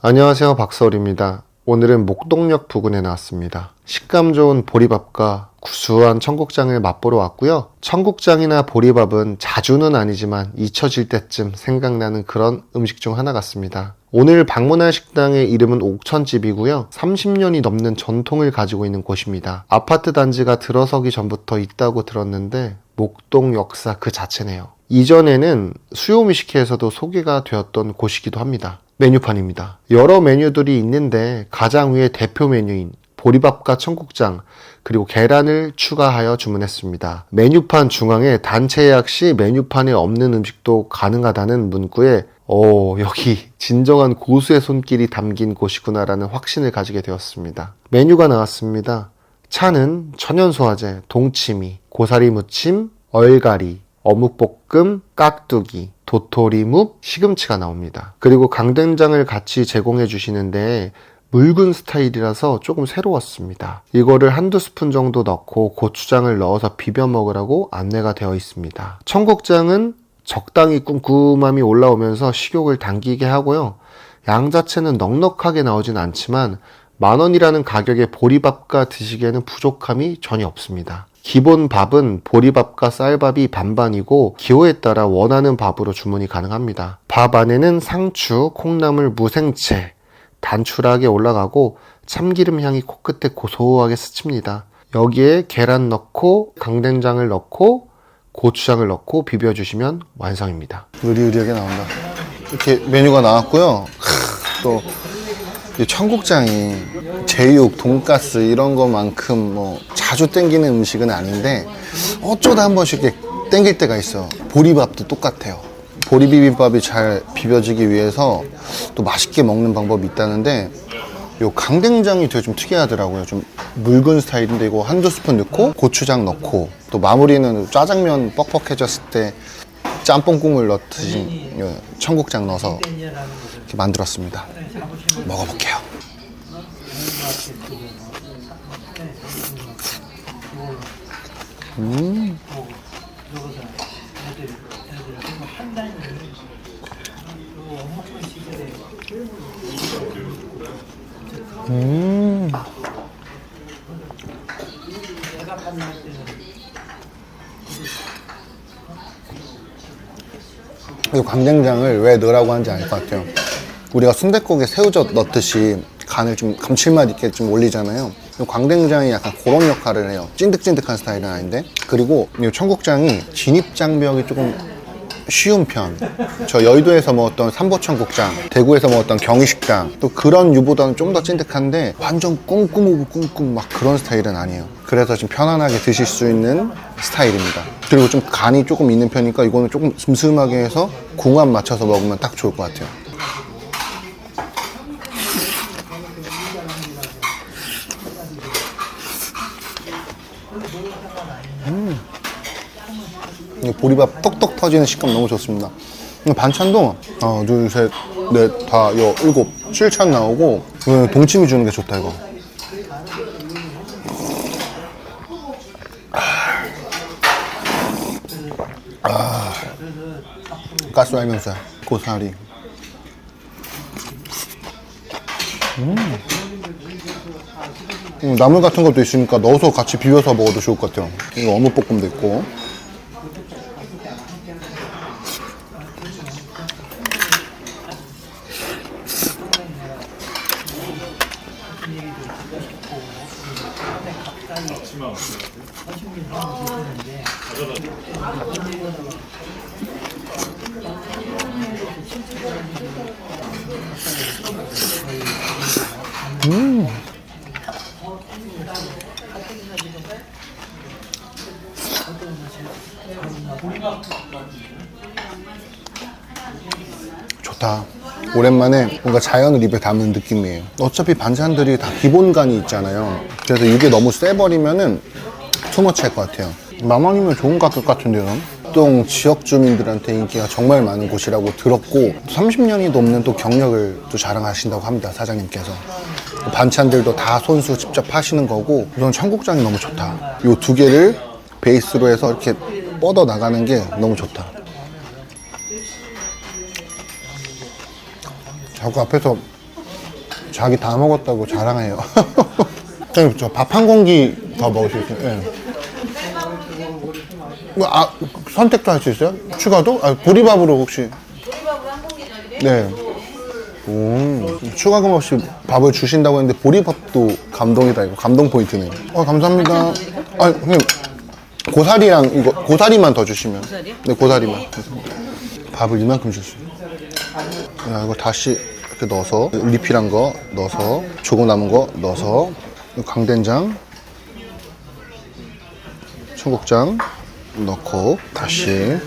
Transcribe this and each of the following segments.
안녕하세요 박서울입니다. 오늘은 목동역 부근에 나왔습니다. 식감 좋은 보리밥과 구수한 청국장을 맛보러 왔고요. 청국장이나 보리밥은 자주는 아니지만 잊혀질 때쯤 생각나는 그런 음식 중 하나 같습니다. 오늘 방문할 식당의 이름은 옥천집이고요. 30년이 넘는 전통을 가지고 있는 곳입니다. 아파트 단지가 들어서기 전부터 있다고 들었는데 목동 역사 그 자체네요. 이전에는 수요미식회에서도 소개가 되었던 곳이기도 합니다. 메뉴판입니다. 여러 메뉴들이 있는데 가장 위에 대표 메뉴인 보리밥과 청국장 그리고 계란을 추가하여 주문했습니다. 메뉴판 중앙에 단체 예약 시 메뉴판에 없는 음식도 가능하다는 문구에 오 여기 진정한 고수의 손길이 담긴 곳이구나라는 확신을 가지게 되었습니다. 메뉴가 나왔습니다. 차는 천연소화제, 동치미, 고사리 무침, 얼갈이, 어묵볶음, 깍두기, 도토리묵, 시금치가 나옵니다. 그리고 강된장을 같이 제공해 주시는데 묽은 스타일이라서 조금 새로웠습니다. 이거를 한두 스푼 정도 넣고 고추장을 넣어서 비벼 먹으라고 안내가 되어 있습니다. 청국장은 적당히 쿰쿰함이 올라오면서 식욕을 당기게 하고요. 양 자체는 넉넉하게 나오진 않지만 만 원이라는 가격에 보리밥과 드시기에는 부족함이 전혀 없습니다. 기본 밥은 보리밥과 쌀밥이 반반이고 기호에 따라 원하는 밥으로 주문이 가능합니다. 밥 안에는 상추, 콩나물, 무생채, 단출하게 올라가고 참기름 향이 코끝에 고소하게 스칩니다. 여기에 계란 넣고 강된장을 넣고 고추장을 넣고 비벼주시면 완성입니다. 의리의리하게 나온다. 이렇게 메뉴가 나왔고요. 크, 또, 이 청국장이 제육, 돈가스 이런 것만큼 뭐 자주 땡기는 음식은 아닌데 어쩌다 한 번씩 이렇게 땡길 때가 있어. 보리밥도 똑같아요. 보리 비빔밥이 잘 비벼지기 위해서 또 맛있게 먹는 방법이 있다는데 요 강된장이 되게 좀 특이하더라고요. 좀 묽은 스타일인데 이거 한두 스푼 넣고 고추장 넣고 또 마무리는 짜장면 뻑뻑해졌을 때 짬뽕국물 넣듯이 요 청국장 넣어서 이렇게 만들었습니다. 먹어볼게요. 음. 음. 이 강된장을 왜 넣으라고 하는지 알 것 같아요. 우리가 순댓국에 새우젓 넣듯이 간을 좀 감칠맛 있게 좀 올리잖아요. 이 광된장이 약간 그런 역할을 해요. 찐득찐득한 스타일은 아닌데. 그리고 이 청국장이 진입장벽이 조금 쉬운 편. 저 여의도에서 먹었던 삼보청국장, 대구에서 먹었던 경희식당, 또 그런 유보다는 좀 더 찐득한데 완전 꿍꿍하고 꿍꿍 막 그런 스타일은 아니에요. 그래서 좀 편안하게 드실 수 있는 스타일입니다. 그리고 좀 간이 조금 있는 편이니까 이거는 조금 슴슴하게 해서 궁합 맞춰서 먹으면 딱 좋을 것 같아요. 보리밥 떡떡 터지는 식감 너무 좋습니다. 이 반찬도 하나, 둘, 셋, 넷, 다, 여, 일곱, 칠찬 나오고 이거 동치미 주는 게 좋다 이거. 아, 가스 알면서 고사리. 음, 나물 같은 것도 있으니까 넣어서 같이 비벼서 먹어도 좋을 것 같아요. 이거 어묵볶음도 있고. 좋다. 오랜만에 뭔가 자연을 입에 담은 느낌이에요. 어차피 반찬들이 다 기본간이 있잖아요. 그래서 이게 너무 세버리면은 투머치 할 것 같아요. 마망이면 좋은 가격 같은데요. 동 지역 주민들한테 인기가 정말 많은 곳이라고 들었고 30년이 넘는 또 경력을 또 자랑하신다고 합니다 사장님께서 반찬들도 다 손수 직접 하시는 거고 우선 청국장이 너무 좋다 이 두 개를 베이스로 해서 이렇게 뻗어 나가는 게 너무 좋다 자꾸 앞에서 자기 다 먹었다고 자랑해요. 저 밥 한 공기 더 먹을 수 있어요. 예. 뭐, 아, 선택도 할 수 있어요? 추가도? 아, 보리밥으로 혹시? 네. 오, 추가금 없이 밥을 주신다고 했는데 보리밥도 감동이다 이거 감동 포인트네요. 어 감사합니다. 아 형님 고사리랑 이거 고사리만 더 주시면. 네 고사리만. 밥을 이만큼 주세요. 야, 이거 다시 이렇게 넣어서 리필한 거 넣어서 조금 남은 거 넣어서 강된장, 청국장 넣고 다시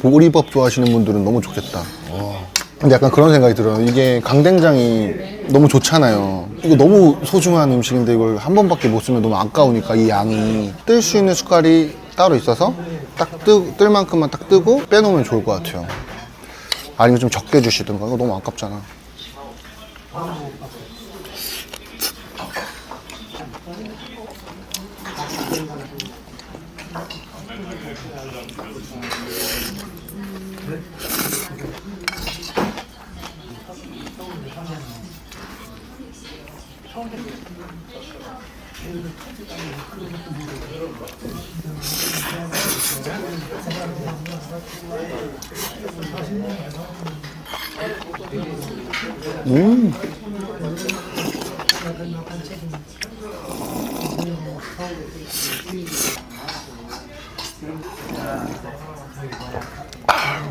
보리밥 좋아하시는 분들은 너무 좋겠다. 근데 약간 그런 생각이 들어요. 이게 강된장이 너무 좋잖아요. 이거 너무 소중한 음식인데 이걸 한 번밖에 못 쓰면 너무 아까우니까 이 양이 뜰 수 있는 숟갈이 따로 있어서 딱 뜨, 뜰 만큼만 딱 뜨고 빼놓으면 좋을 것 같아요. 아니면 좀 적게 주시든가. 이거 너무 아깝잖아.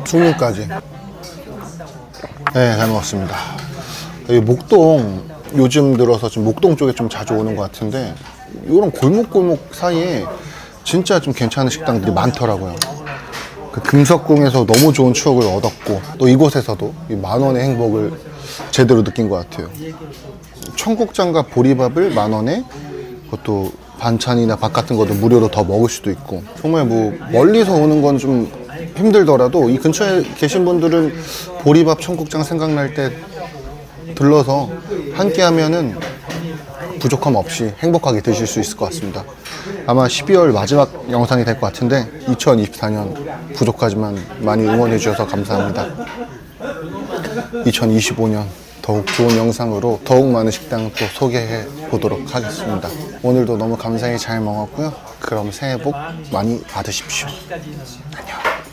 수육까지. 네, 잘 먹었습니다. 여기 목동 요즘 들어서 지금 목동 쪽에 좀 자주 오는 것 같은데 이런 골목골목 사이에 진짜 좀 괜찮은 식당들이 많더라고요. 그 금석궁에서 너무 좋은 추억을 얻었고 또 이곳에서도 이만 원의 행복을 제대로 느낀 것 같아요. 청국장과 보리밥을 만 원에 그것도 반찬이나 밥 같은 것도 무료로 더 먹을 수도 있고 정말 뭐 멀리서 오는 건 좀 힘들더라도 이 근처에 계신 분들은 보리밥 청국장 생각날 때 들러서 함께 하면은 부족함 없이 행복하게 드실 수 있을 것 같습니다. 아마 12월 마지막 영상이 될 것 같은데 2024년 부족하지만 많이 응원해 주셔서 감사합니다. 2025년 더욱 좋은 영상으로 더욱 많은 식당 또 소개해 보도록 하겠습니다. 오늘도 너무 감사히 잘 먹었고요. 그럼 새해 복 많이 받으십시오. 안녕.